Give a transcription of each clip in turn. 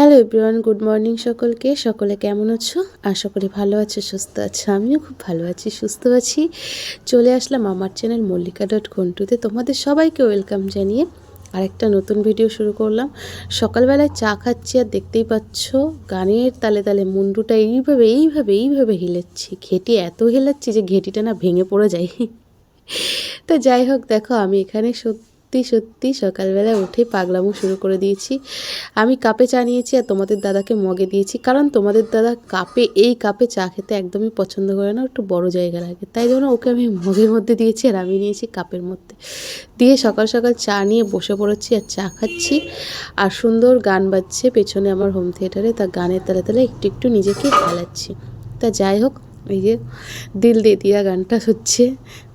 Hello everyone good morning সকলকে। সকলে কেমন আছো? আশা করি ভালো আছো, সুস্থ আছো। আমিও খুব ভালো আছি, সুস্থ আছি। চলে আসলাম আমার চ্যানেল মল্লিকা ডট ঘন্টুতে তোমাদের সবাইকে ওয়েলকাম জানিয়ে আরেকটা নতুন ভিডিও শুরু করলাম। সকালবেলায় চা খাচ্ছি আর দেখতেই পাচ্ছ, গানের তালে তালে মুন্ডুটা এইভাবে এইভাবে এইভাবে হিলেচ্ছি। ঘেটি এত হেলাচ্ছি যে ঘেটিটা না ভেঙে পড়ে যায়। তো যাই হোক, দেখো আমি এখানে সত্যি সত্যি সত্যি সকালবেলা উঠে পাগলামো শুরু করে দিয়েছি। আমি কাপে চা নিয়েছি আর তোমাদের দাদাকে মগে দিয়েছি। কারণ তোমাদের দাদা কাপে, এই কাপে চা খেতে একদমই পছন্দ করে না, একটু বড় জায়গা লাগে। তাই জন্য ওকে আমি মগের মধ্যে দিয়েছি আর আমি নিয়েছি কাপের মধ্যে। দিয়ে সকাল সকাল চা নিয়ে বসে পড়েছি আর চা খাচ্ছি। আর সুন্দর গান বাজছে পেছনে আমার হোম থিয়েটারে, তা গানের তালে তালে একটু একটু নিজেকে খেলাচ্ছি। তা যাই হোক এই যে দিল দে দিয়া গানটা হচ্ছে।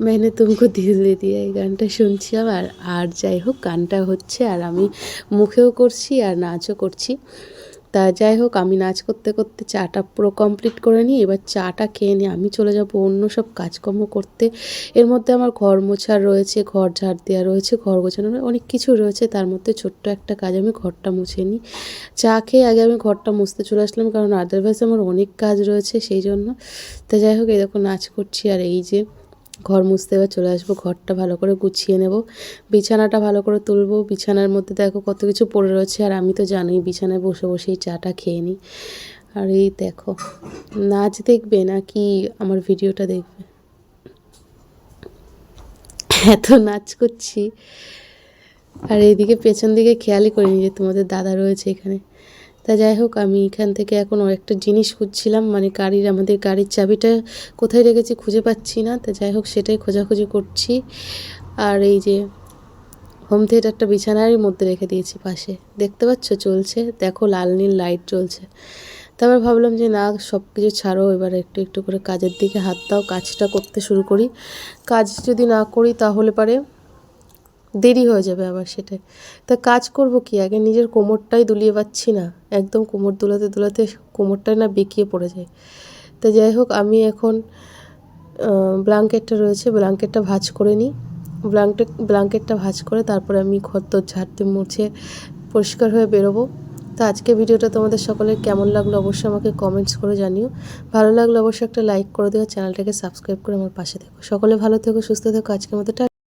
মানে তুমকো দিল দে দিয়া এই গানটা শুনছিলাম আর আর যাই হোক, গানটা হচ্ছে আর আমি মুখেও করছি আর নাচও করছি। তা যাই হোক, আমি নাচ করতে করতে চাটা পুরো কমপ্লিট করে নিই এবার চাটা খেয়ে নিয়ে আমি চলে যাব অন্য সব কাজকর্ম করতে। এর মধ্যে আমার ঘর মোছার রয়েছে, ঘর ঝাড় দেওয়া রয়েছে, ঘর গোছানো অনেক কিছু রয়েছে। তার মধ্যে ছোট্ট একটা কাজ আমি ঘরটা মুছে নিই। চা খেয়ে আগে আমি ঘরটা মুছতে চলে আসলাম কারণ আদারওয়াইজ আমার অনেক কাজ রয়েছে সেই জন্য। তা যাই হোক দেখো নাচ করছি আর এই যে ঘর মুছতে এবার চলে আসব, ঘরটা ভালো করে গুছিয়ে নেব, বিছানাটা ভালো করে তুলবো, বিছানার মধ্যে দেখো কত কিছু পড়ে রয়েছে, আর আমি তো জানোই বিছানায় বসে বসেই চাটা খেয়ে নিই। আর এই দেখো, নাচ দেখবে নাকি আমার ভিডিওটা দেখবে? এত নাচ করছি। আর এইদিকে পেছন দিকে খেয়ালই করিনি যে তোমাদের দাদা রয়েছে এখানে। তা যাই হোক, আমি এখান থেকে এখন একটা জিনিস খুঁজছিলাম মানে গাড়ির, আমাদের গাড়ির চাবিটা কোথায় রেখেছি খুঁজে পাচ্ছি না, তা যাই হোক সেটাই খোঁজাখুঁজি করছি। আর এই যে হোম থিয়েটারটা বিছানারই মধ্যে রেখে দিয়েছি পাশে। দেখতে পাচ্ছ চলছে, দেখো লাল নীল লাইট জ্বলছে। তারপর ভাবলাম যে না, সব কিছু ছাড়ো, এবার একটু একটু করে কাজের দিকে হাত দাও, কাজটা করতে শুরু করি। কাজ যদি না করি তাহলে পারে দেরি হয়ে যাবে আবার সেটাই। তা কাজ করব কি? আগে নিজের কোমরটাই দুলিয়ে পাচ্ছি না। একদম কোমর দুলাতে দুলাতে কোমরটাই না বেঁকিয়ে পড়ে যায়। তা যাই হোক, আমি এখন ব্ল্যাঙ্কেটটা রয়েছে ব্ল্যাঙ্কেটটা ভাঁজ করে নিই। ব্ল্যাঙ্কেট ব্ল্যাঙ্কেটটা ভাঁজ করে তারপরে আমি ঘর দর ঝাড়তে মুছে পরিষ্কার হয়ে বেরোবো। তো আজকে ভিডিওটা তোমাদের সকলের কেমন লাগল অবশ্যই আমাকে কমেন্টস করে জানিও। ভালো লাগলে অবশ্যই একটা লাইক করে দিও, চ্যানেলটাকে সাবস্ক্রাইব করে আমার পাশে থেকো। সকলে ভালো থেকো, সুস্থ থেকো। আজকের মতো